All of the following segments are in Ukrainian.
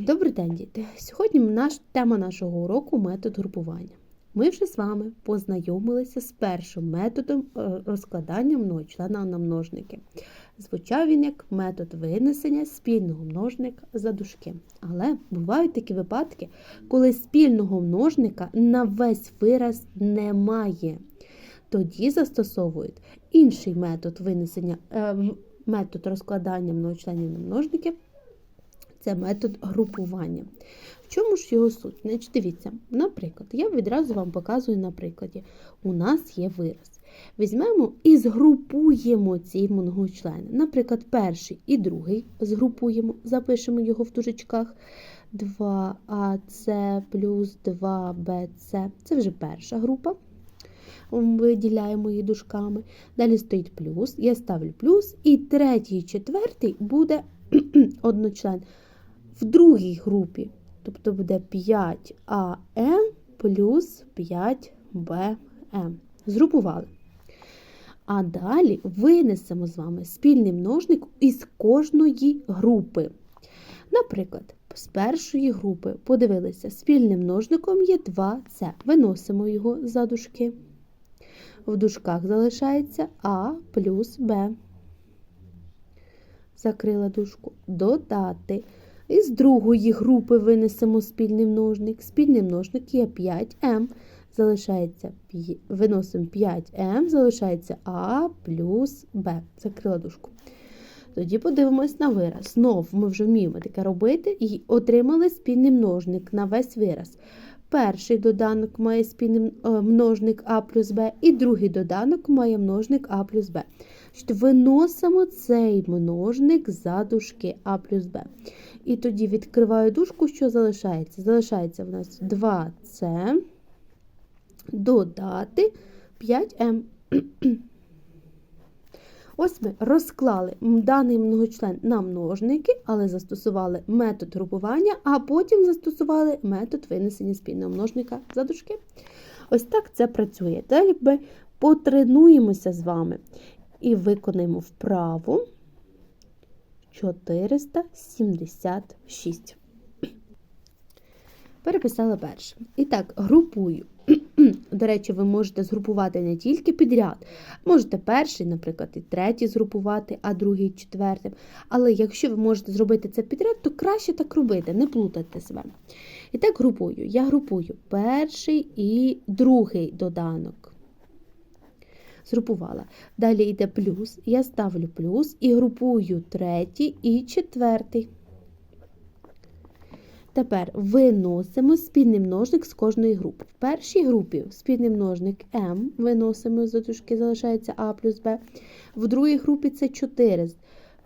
Добрий день, діти! Сьогодні наш, тема нашого уроку метод групування. Ми вже з вами познайомилися з першим методом е, розкладання многочлена на множники. Звучав він як метод винесення спільного множника за дужки. Але бувають такі випадки, коли спільного множника на весь вираз немає. Тоді застосовують інший метод винесення, е, метод розкладання многочленів на множники це метод групування. В чому ж його суть? Значить, дивіться, наприклад, я відразу вам показую на прикладі. У нас є вираз. Візьмемо і згрупуємо ці многочлени. Наприклад, перший і другий згрупуємо, запишемо його в дужечках. 2АС плюс 2БС. Це вже перша група. Виділяємо її дужками. Далі стоїть плюс. Я ставлю плюс. І третій, четвертий буде одночлен в другій групі. Тобто буде 5АМ плюс 5БМ. Згрупували. А далі винесемо з вами спільний множник із кожної групи. Наприклад, з першої групи подивилися, спільним множником є 2С. Виносимо його за дужки. В дужках залишається А плюс Б. Закрила дужку. Додати. Із другої групи винесемо спільний множник. Спільний множник є 5М. Залишається, виносимо 5М, залишається А плюс Б. Закрила дужку. Тоді подивимось на вираз. Знов ми вже вміємо таке робити і отримали спільний множник на весь вираз. Перший доданок має спільний е, множник А плюс Б, і другий доданок має множник А плюс Б. Виносимо цей множник за дужки А плюс Б. І тоді відкриваю дужку, що залишається? Залишається в нас 2С додати 5М. Ось ми розклали даний многочлен на множники, але застосували метод групування, а потім застосували метод винесення спільного множника за дужки. Ось так це працює. Далі ми потренуємося з вами і виконаємо вправу 476. Переписала перше. І так, групую. До речі, ви можете згрупувати не тільки підряд. Можете перший, наприклад, і третій згрупувати, а другий четвертим. Але якщо ви можете зробити це підряд, то краще так робити, не плутайте себе. І так групую. Я групую перший і другий доданок. Згрупувала. Далі йде плюс. Я ставлю плюс і групую третій і четвертий. Тепер виносимо спільний множник з кожної групи. В першій групі спільний множник М виносимо за дужки, залишається А плюс Б. В другій групі це 4.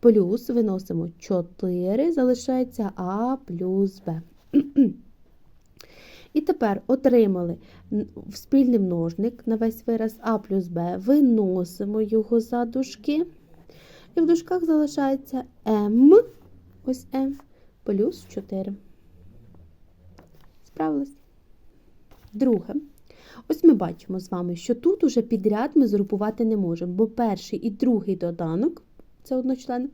Плюс виносимо 4, залишається А плюс Б. І тепер отримали в спільний множник на весь вираз А плюс Б, виносимо його за дужки. І в дужках залишається М, ось М, плюс 4. Справилась. Друге. Ось ми бачимо з вами, що тут уже підряд ми згрупувати не можемо, бо перший і другий доданок, це одночлен,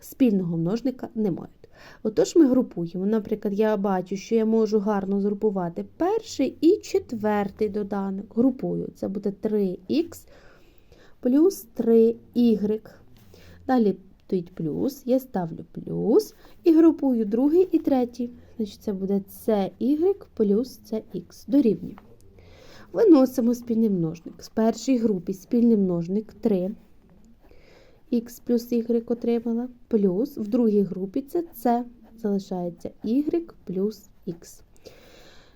спільного множника не мають. Отож ми групуємо. Наприклад, я бачу, що я можу гарно згрупувати перший і четвертий доданок. Групую. Це буде 3х плюс 3y. Далі стоїть плюс, я ставлю плюс і групую другий і третій. Значить, це буде CY плюс CX. Дорівнює. Виносимо спільний множник. З першої групи спільний множник 3. Х плюс y отримала. Плюс в другій групі це С. Залишається y плюс х.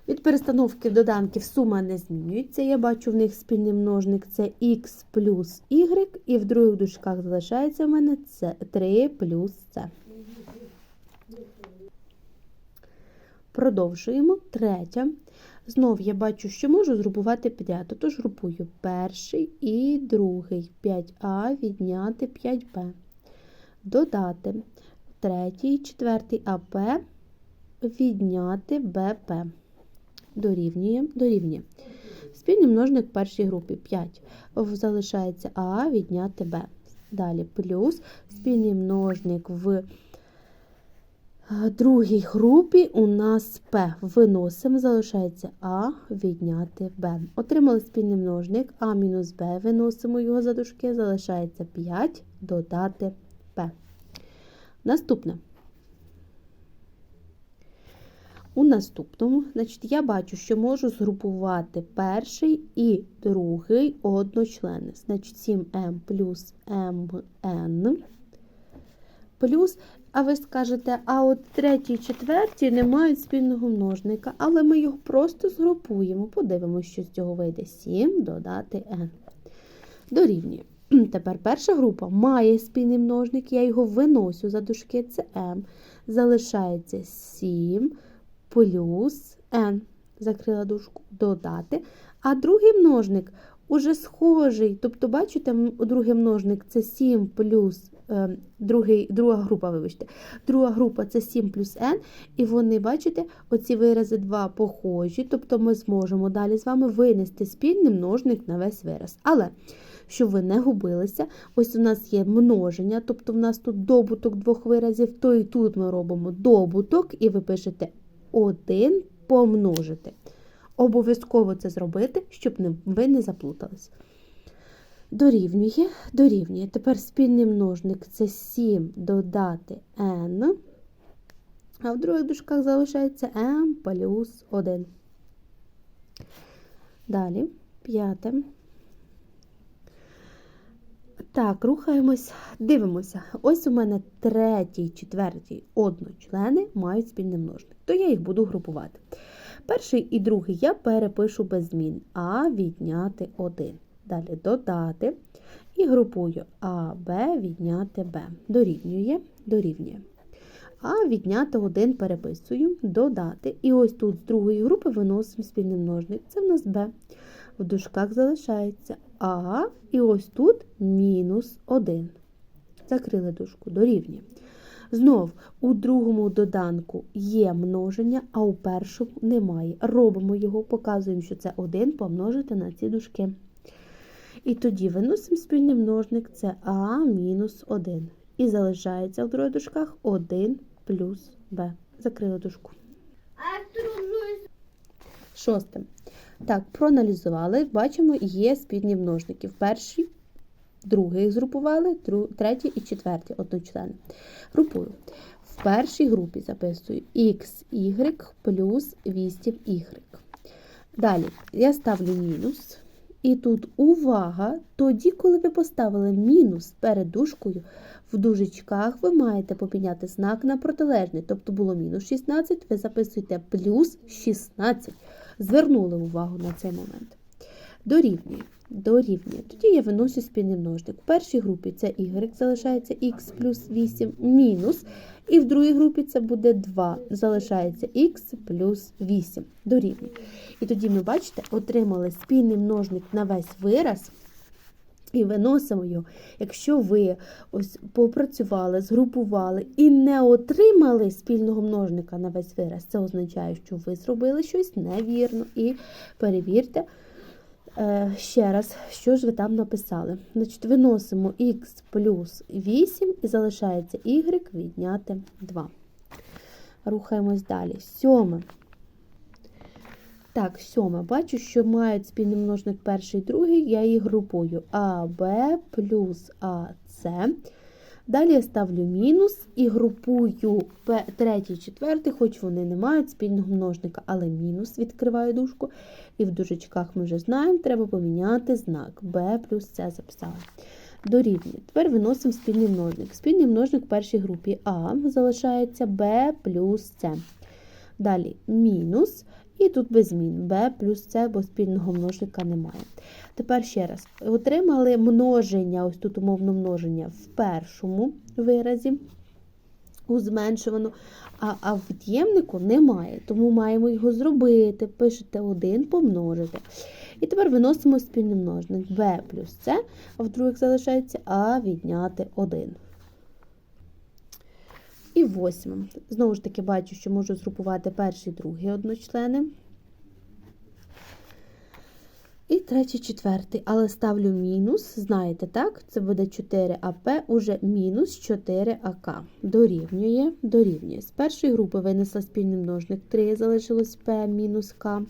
Від перестановки доданків сума не змінюється. Я бачу в них спільний множник це х плюс y, і в других дужках залишається в мене це 3 плюс С. Продовжуємо. Третє. Знов я бачу, що можу згрупувати підряд. Тож групую перший і другий. 5а відняти 5б. Додати третій, четвертий АП відняти БП. Дорівнює, дорівнює. Спільний множник в першій групі 5. Залишається А відняти Б. Далі плюс спільний множник В другій групі у нас П. Виносимо, залишається А відняти Б. Отримали спільний множник А мінус Б. Виносимо його за дужки, залишається 5 додати П. Наступне. У наступному, значить, я бачу, що можу згрупувати перший і другий одночлени. Значить, 7m плюс mn плюс, а ви скажете, а от третій і четвертій не мають спільного множника, але ми його просто згрупуємо. Подивимося, що з цього вийде 7 додати n. Дорівнює. Тепер перша група має спільний множник, я його виносю за дужки, це m. Залишається 7 плюс n. Закрила дужку додати. А другий множник уже схожий. Тобто, бачите, другий множник це 7 плюс другий, друга група, вибачте. Друга група це 7 плюс n. І вони, бачите, оці вирази два похожі. Тобто ми зможемо далі з вами винести спільний множник на весь вираз. Але щоб ви не губилися, ось у нас є множення, тобто в нас тут добуток двох виразів, то і тут ми робимо добуток, і ви пишете 1 помножити. Обов'язково це зробити, щоб ви не заплутались. Дорівнює, дорівнює. Tепер спільний множник це 7 додати n, а в других дужках залишається m плюс 1. Далі, п'яте. Так, рухаємось, дивимося. Ось у мене третій, четвертій одночлени мають спільний множник, то я їх буду групувати. Перший і другий я перепишу без змін. А відняти 1. Далі додати. І групую А, Б відняти Б. Дорівнює, дорівнює. А відняти 1 переписую, додати. І ось тут з другої групи виносимо спільний множник. Це в нас Б. В дужках залишається А, і ось тут мінус 1. Закрили дужку, дорівнює. Знов у другому доданку є множення, а у першому немає. Робимо його, показуємо, що це 1 помножити на ці дужки. І тоді виносимо спільний множник це А мінус 1. І залишається в других дужках 1 плюс Б. Закрили дужку. Шосте. Так, проаналізували. Бачимо, є спільні множники. В першій, другий їх згрупували, третій і четвертій одночлени. Групую. В першій групі записую xy плюс 8y. Далі я ставлю мінус. І тут увага, тоді, коли ви поставили мінус перед дужкою, в дужечках ви маєте поміняти знак на протилежний. Тобто було мінус 16, ви записуєте плюс 16. Звернули увагу на цей момент. Дорівнює. Дорівнює. Тоді я виношу спільний множник. В першій групі це y залишається x плюс 8 мінус. І в другій групі це буде 2. Залишається x плюс 8. Дорівнює. І тоді ми, бачите, отримали спільний множник на весь вираз. І виносимо його. Якщо ви ось попрацювали, згрупували і не отримали спільного множника на весь вираз, це означає, що ви зробили щось невірно. І перевірте ще раз, що ж ви там написали. Значить, виносимо х плюс 8 і залишається y відняти 2. Рухаємось далі. Сьоме. Так, сьоме. Бачу, що мають спільний множник перший і другий, я їх групую А, Б плюс АС. Далі я ставлю мінус і групую третій, четвертий, хоч вони не мають спільного множника, але мінус відкриваю дужку. І в дужечках ми вже знаємо, треба поміняти знак Б плюс С записала. Дорівнює. Тепер виносимо спільний множник. Спільний множник в першій групі А залишається Б плюс С. Далі мінус. І тут без змін b плюс c, бо спільного множника немає. Тепер ще раз. Отримали множення, ось тут умовно множення в першому виразі, у зменшувану, а, а в від'ємнику немає, тому маємо його зробити. Пишете 1 помножити. І тепер виносимо спільний множник b плюс c, а в других залишається а відняти 1. І восьмим. Знову ж таки, бачу, що можу згрупувати перший другий одночлени. І третій, четвертий, але ставлю мінус, знаєте, так? Це буде 4АП, уже мінус 4АК. Дорівнює, дорівнює. З першої групи винесла спільний множник 3, залишилось П мінус К.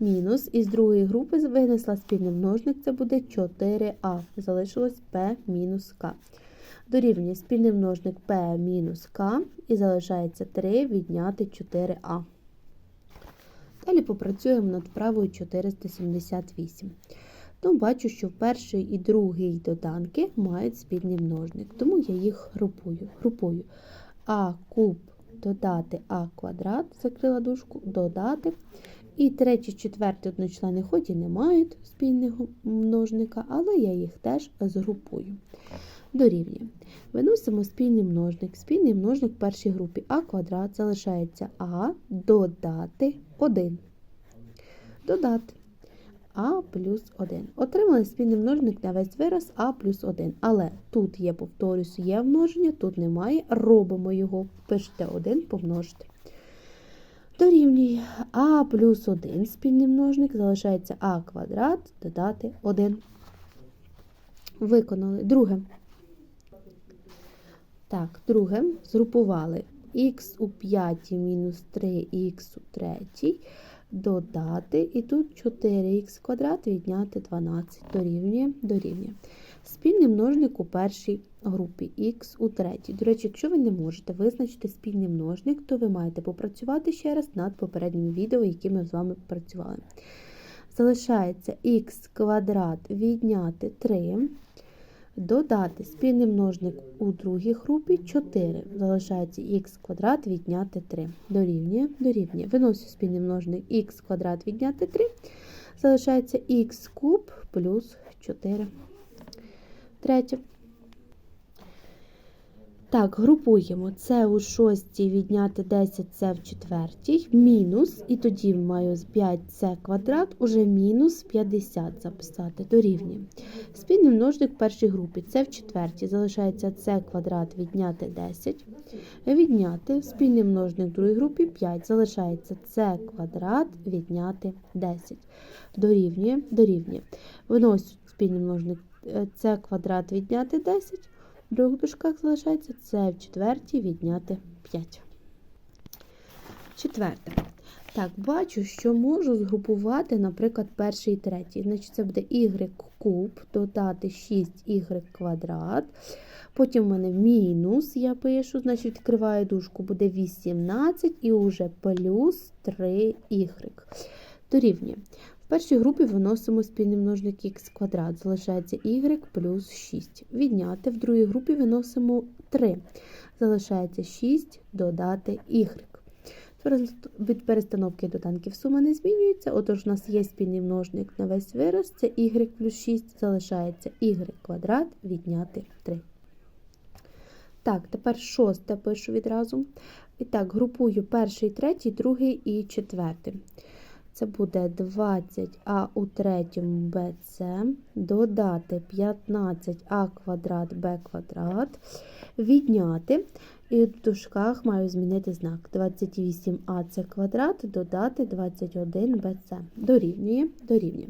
Мінус. І з другої групи винесла спільний множник, це буде 4А. Залишилось П мінус К. Дорівнює спільний множник P мінус К і залишається 3 відняти 4А. Далі попрацюємо над вправою 478. Ну, бачу, що перший і другий доданки мають спільний множник, тому я їх групую. групую. А куб додати А квадрат, закрила дужку, додати. І третій, четвертий одночлени хоч і не мають спільного множника, але я їх теж згрупую. Дорівнює. Виносимо спільний множник. Спільний множник в першій групі А квадрат залишається А додати 1. Додати А плюс 1. Отримали спільний множник на весь вираз А плюс 1. Але тут є, повторюсь, є множення, тут немає. Робимо його. Пишете 1 помножити. Дорівнює А плюс 1 спільний множник залишається А квадрат додати 1. Виконали. Друге. Так, друге, згрупували х у п'ятій мінус 3х у третій, додати, і тут 4х квадрат відняти 12 дорівнює, дорівнює. Спільний множник у першій групі х у третій. До речі, якщо ви не можете визначити спільний множник, то ви маєте попрацювати ще раз над попередніми відео, які ми з вами працювали. Залишається х квадрат відняти 3. Додати спільний множник у другій групі 4. Залишається х квадрат відняти 3. Дорівнює, дорівнює. Виносю спільний множник х квадрат відняти 3. Залишається х куб плюс 4. Третє. Так, групуємо. Це у шостій відняти 10 це в четвертій, мінус, і тоді маю 5c квадрат, уже мінус 50 записати, дорівнює. Спільний множник першій групі це в четвертій, залишається c квадрат відняти 10, відняти спільний множник другій групі 5, залишається c квадрат відняти 10. Дорівнює, дорівнює. Виносю спільний множник c квадрат відняти 10. В других дужках залишається це в четвертій відняти 5. Четверте. Так, бачу, що можу згрупувати, наприклад, перший і третій. Значить, це буде y куб, додати 6y квадрат. Потім в мене мінус, я пишу, значить, відкриваю дужку, буде 18 і вже плюс 3y. Дорівнює. В першій групі виносимо спільний множник х квадрат, залишається y плюс 6. Відняти. В другій групі виносимо 3. Залишається 6 додати y. Від перестановки доданків сума не змінюється, отож у нас є спільний множник на весь вираз, це y плюс 6, залишається y квадрат відняти 3. Так, тепер шосте пишу відразу. І так, групую перший, третій, другий і четвертий. Це буде 20а у третьому bc, додати 15а квадрат b квадрат, відняти. І в дужках маю змінити знак. 28а це квадрат, додати 21bc. Дорівнює, дорівнює.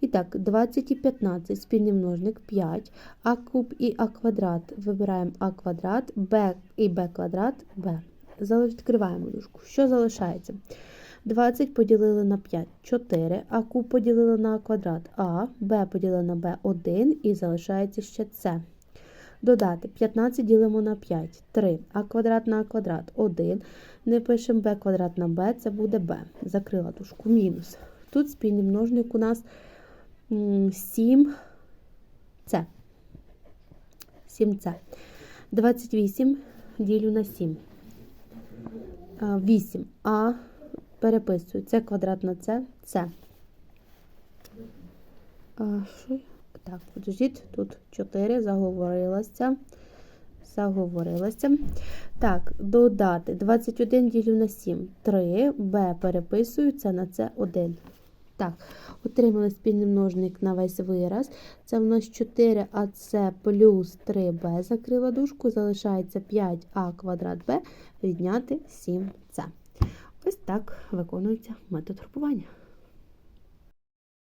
І так, 20 і 15, спільний множник 5, а куб і а квадрат. Вибираємо а квадрат, b і b квадрат, b. Відкриваємо дужку. Що залишається? 20 поділили на 5 4, а куб поділили на квадрат А, Б поділили на Б 1 і залишається ще С. Додати 15 ділимо на 5, 3, а квадрат на квадрат 1. Не пишемо b квадрат на b, це буде b. Закрила дужку, мінус. Тут спільний множник у нас 7 с 7С. 28 ділю на 7. 8. Переписую. Це квадрат на це, це. А, що? Так, подождіть, тут 4, заговорилася. Заговорилася. Так, додати 21 ділю на 7, 3, Б переписую, це на це 1. Так, отримали спільний множник на весь вираз. Це в нас 4АС плюс 3Б закрила дужку, залишається 5А квадрат Б відняти 7С. Ось так виконується метод групування.